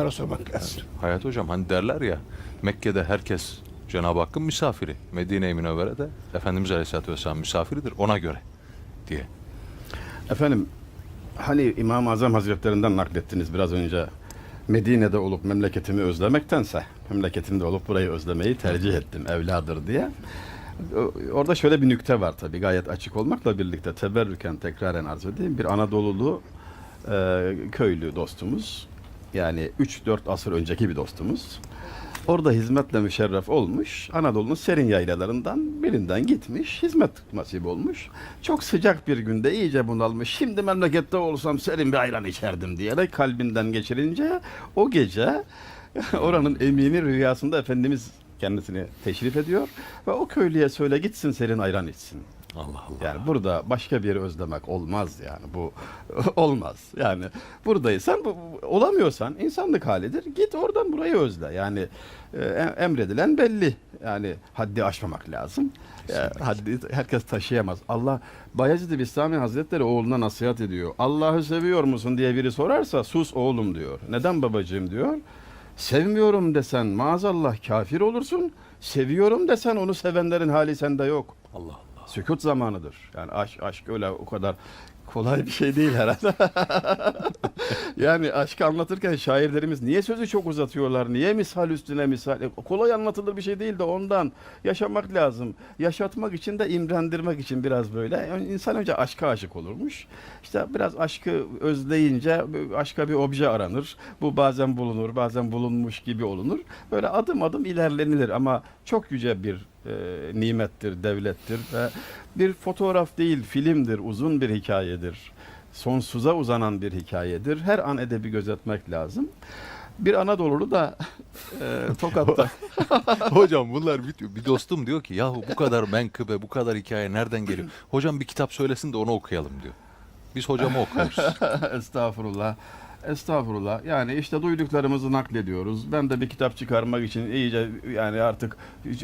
Ara sormak lazım. Hayat hocam hani derler ya Mekke'de herkes Cenab-ı Hakk'ın misafiri. Medine-i Münevvere'de Efendimiz Aleyhisselatü Vesselam misafiridir ona göre diye. Efendim hani İmam-ı Azam Hazretlerinden naklettiniz biraz önce. Medine'de olup memleketimi özlemektense memleketimde olup burayı özlemeyi tercih ettim evladır diye. Orada şöyle bir nükte var tabii gayet açık olmakla birlikte teberrüken tekraren arz edeyim. Bir Anadolulu e, köylü dostumuz yani 3-4 asır önceki bir dostumuz. Orada hizmetle müşerref olmuş. Anadolu'nun serin yaylalarından birinden gitmiş. Hizmet nasip olmuş. Çok sıcak bir günde iyice bunalmış. Şimdi memlekette olsam serin bir ayran içerdim diyerek kalbinden geçirince o gece oranın emini rüyasında Efendimiz kendisini teşrif ediyor ve o köylüye söyle gitsin serin ayran içsin. Allah Allah. Yani burada başka bir özlemek olmaz yani bu olmaz. Yani buradaysan bu, olamıyorsan insanlık halidir. Git oradan burayı özle. Yani e, em- emredilen belli. Yani haddi aşmamak lazım. E, haddi herkes taşıyamaz. Allah Bayezid Bistami Hazretleri oğluna nasihat ediyor. Allah'ı seviyor musun diye biri sorarsa sus oğlum diyor. Neden babacığım diyor. Sevmiyorum desen maazallah kafir olursun. Seviyorum desen onu sevenlerin hali sende yok. Allah. Sükut zamanıdır. Yani aşk, aşk öyle o kadar kolay bir şey değil herhalde. yani aşkı anlatırken şairlerimiz niye sözü çok uzatıyorlar? Niye misal üstüne misal? E, kolay anlatılır bir şey değil de ondan yaşamak lazım. Yaşatmak için de imrendirmek için biraz böyle. Yani insan önce aşka aşık olurmuş. İşte biraz aşkı özleyince aşka bir obje aranır. Bu bazen bulunur, bazen bulunmuş gibi olunur. Böyle adım adım ilerlenilir ama çok yüce bir e, nimettir, devlettir ve bir fotoğraf değil, filmdir, uzun bir hikayedir. Sonsuza uzanan bir hikayedir. Her an edebi gözetmek lazım. Bir Anadolu'lu da e, Tokat'ta hocam bunlar bitiyor. Bir dostum diyor ki yahu bu kadar menkıbe bu kadar hikaye nereden geliyor? Hocam bir kitap söylesin de onu okuyalım diyor. Biz hocamı okuyoruz. Estağfurullah. Estağfurullah. Yani işte duyduklarımızı naklediyoruz. Ben de bir kitap çıkarmak için iyice yani artık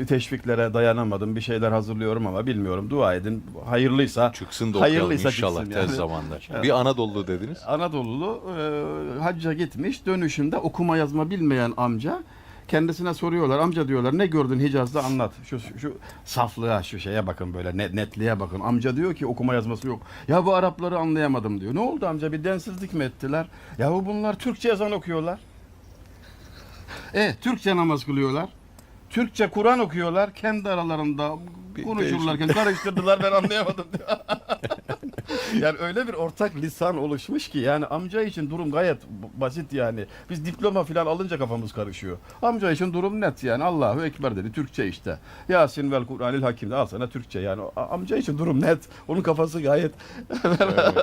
teşviklere dayanamadım. Bir şeyler hazırlıyorum ama bilmiyorum. Dua edin. Hayırlıysa Çıksın da Hayırlıysa inşallah çıksın tez yani. zamanda. Evet. Bir Anadolu dediniz. Anadolulu e, hacca gitmiş. Dönüşünde okuma yazma bilmeyen amca kendisine soruyorlar. Amca diyorlar ne gördün Hicaz'da anlat. Şu, şu, saflığa şu şeye bakın böyle net, netliğe bakın. Amca diyor ki okuma yazması yok. Ya bu Arapları anlayamadım diyor. Ne oldu amca bir densizlik mi ettiler? Yahu bunlar Türkçe ezan okuyorlar. E Türkçe namaz kılıyorlar. Türkçe Kur'an okuyorlar. Kendi aralarında konuşurlarken karıştırdılar ben anlayamadım diyor. yani öyle bir ortak lisan oluşmuş ki yani amca için durum gayet basit yani. Biz diploma falan alınca kafamız karışıyor. Amca için durum net yani Allahu Ekber dedi Türkçe işte. Yasin vel Kur'anil Hakim de al sana Türkçe yani. Amca için durum net. Onun kafası gayet Evet.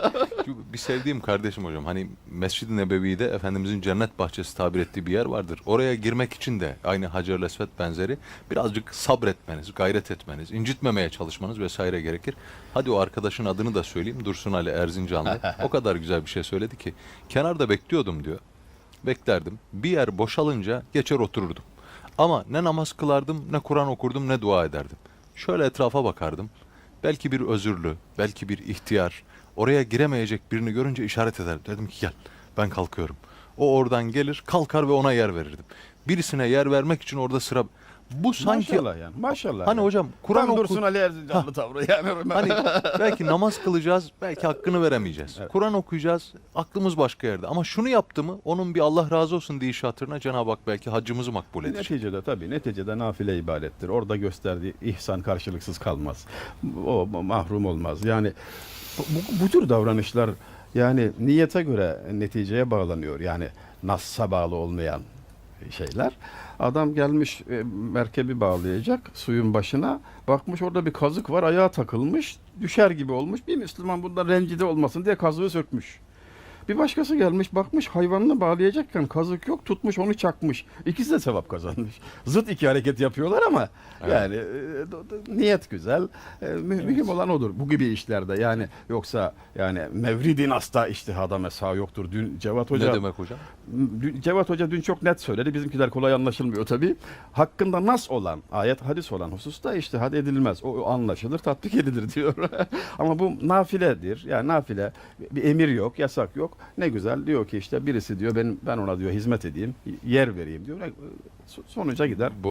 Bir sevdiğim kardeşim hocam hani Mescid-i Nebevi'de Efendimizin cennet bahçesi tabir ettiği bir yer vardır. Oraya girmek için de aynı Hacer-ül Esved benzeri birazcık sabretmeniz, gayret etmeniz, incitmemeye çalışmanız vesaire gerekir. Hadi o arkadaşın adını da söyleyeyim. Dursun Ali Erzincanlı. o kadar güzel bir şey söyledi ki. Kenarda bekliyordum diyor. Beklerdim. Bir yer boşalınca geçer otururdum. Ama ne namaz kılardım, ne Kur'an okurdum, ne dua ederdim. Şöyle etrafa bakardım. Belki bir özürlü, belki bir ihtiyar, oraya giremeyecek birini görünce işaret ederdim. Dedim ki gel, ben kalkıyorum. O oradan gelir, kalkar ve ona yer verirdim. Birisine yer vermek için orada sıra... Bu sanki... maşallah yani. Maşallah. Hani yani. hocam Kur'an oku... Dursun Ali Erzincanlı tavrı yani. Hani belki namaz kılacağız, belki hakkını veremeyeceğiz. Evet. Kur'an okuyacağız, aklımız başka yerde. Ama şunu yaptı mı, onun bir Allah razı olsun deyişi hatırına Cenab-ı Hak belki haccımızı makbul edecek. Neticede tabii neticede nafile ibadettir. Orada gösterdiği ihsan karşılıksız kalmaz. O mahrum olmaz. Yani bu, bu, bu tür davranışlar yani niyete göre neticeye bağlanıyor. Yani nassa bağlı olmayan şeyler. Adam gelmiş e, merkebi bağlayacak suyun başına. Bakmış orada bir kazık var ayağa takılmış. Düşer gibi olmuş. Bir Müslüman bundan rencide olmasın diye kazığı sökmüş. Bir başkası gelmiş bakmış hayvanını bağlayacakken kazık yok tutmuş onu çakmış. İkisi de sevap kazanmış. Zıt iki hareket yapıyorlar ama Evet. yani e, niyet güzel. E, mü- Mühim olan odur bu gibi işlerde yani yoksa yani mevridin asla iştihada mesa yoktur. Dün Cevat Hoca Ne demek hocam? Dün- Cevat Hoca dün çok net söyledi. Bizimkiler kolay anlaşılmıyor tabii. Hakkında nas olan, ayet hadis olan hususta iştihad edilmez. O, o anlaşılır, tatbik edilir diyor. Ama bu nafiledir. Yani nafile bir emir yok, yasak yok. Ne güzel diyor ki işte birisi diyor ben ben ona diyor hizmet edeyim, yer vereyim diyor. So- Sonuca gider.